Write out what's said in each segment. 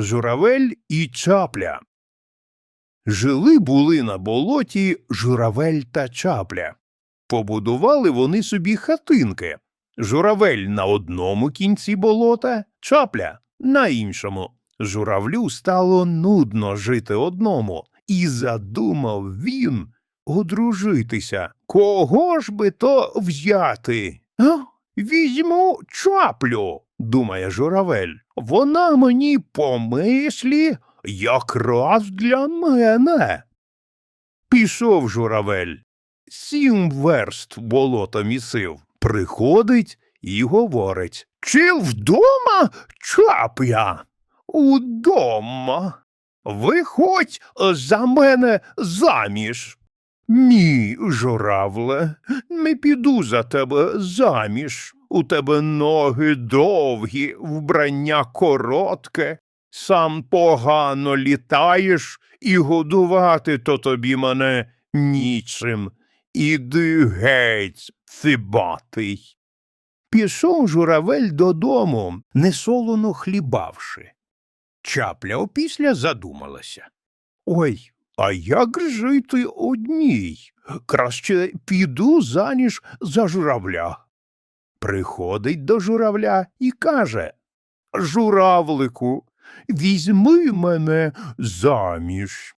Журавель і чапля. Жили були на болоті журавель та чапля. Побудували вони собі хатинки. Журавель на одному кінці болота, чапля на іншому. Журавлю стало нудно жити одному, і задумав він одружитися. Кого ж би то взяти? А? Візьму чаплю, думає журавель. Вона мені по мислі якраз для мене. Пішов журавель. Сім верст болото місив. Приходить і говорить. Чи вдома чапля? Удома. Виходь за мене заміж. Ні, журавле, не піду за тебе заміж. У тебе ноги довгі, вбрання коротке, сам погано літаєш, і годувати то тобі мене нічим. Іди геть, цибатий. Пішов журавель додому, несолоно хлібавши. Чапля опісля задумалася. Ой, а як жити одній? Краще піду заніж за журавля. Приходить до журавля і каже Журавлику, візьми мене заміж.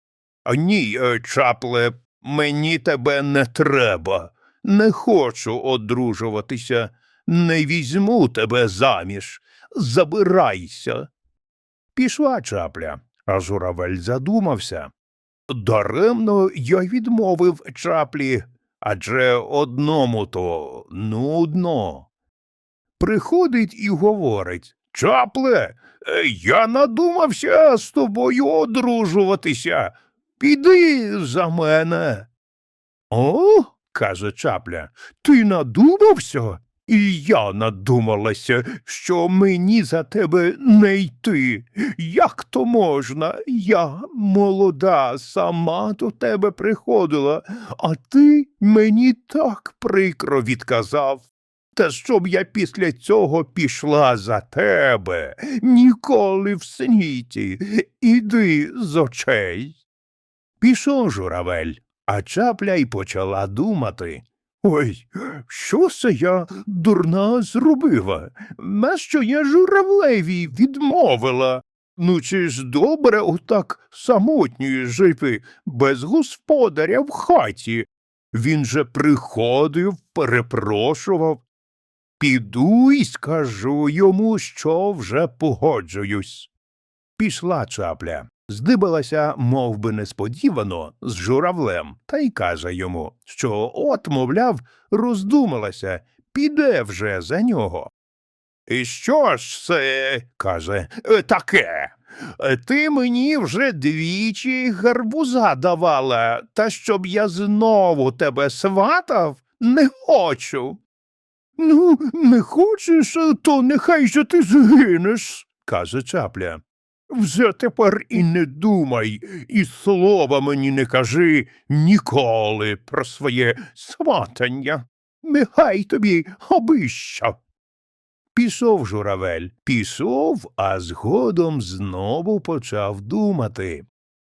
Ні, е, чапле, мені тебе не треба. Не хочу одружуватися, не візьму тебе заміж. Забирайся. Пішла чапля, а журавель задумався. Даремно я відмовив чаплі, адже одному то нудно. Приходить і говорить Чапле, е, я надумався з тобою одружуватися. Піди за мене. О, каже чапля, ти надумався? І я надумалася, що мені за тебе не йти. Як то можна? Я молода, сама до тебе приходила, а ти мені так прикро відказав. Та щоб я після цього пішла за тебе, ніколи в світі. Іди з очей. Пішов журавель, а чапля й почала думати. Ой, що це я дурна зробила? Нащо я журавлеві відмовила? Ну, чи ж добре отак самотньою жити, без господаря в хаті? Він же приходив, перепрошував. Піду і скажу йому, що вже погоджуюсь. Пішла чапля, здибалася, мов би несподівано, з журавлем, та й каже йому, що от, мовляв, роздумалася, піде вже за нього. І що ж це, каже, «е, таке? Е, Ти мені вже двічі гарбуза давала, та щоб я знову тебе сватав, не хочу. Ну, не хочеш, то нехай же ти згинеш, каже чапля. Вже тепер і не думай, і слова мені не кажи ніколи про своє сватання. Нехай тобі обіщо. Пішов журавель, пішов, а згодом знову почав думати.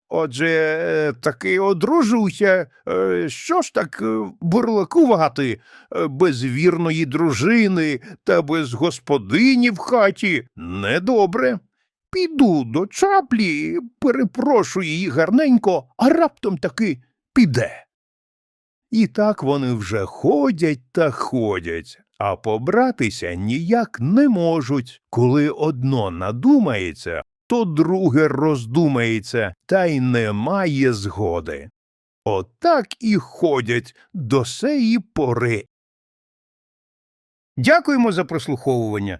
Отже, таки одружуся. Е, Що ж так е, бурлакувати Е, без вірної дружини та без господині в хаті недобре. Піду до чаплі, перепрошу її гарненько, а раптом таки піде. І так вони вже ходять та ходять, а побратися ніяк не можуть. Коли одно надумається, то друге роздумається, та й немає згоди. Отак і ходять до сеї пори. Дякуємо за прослуховування.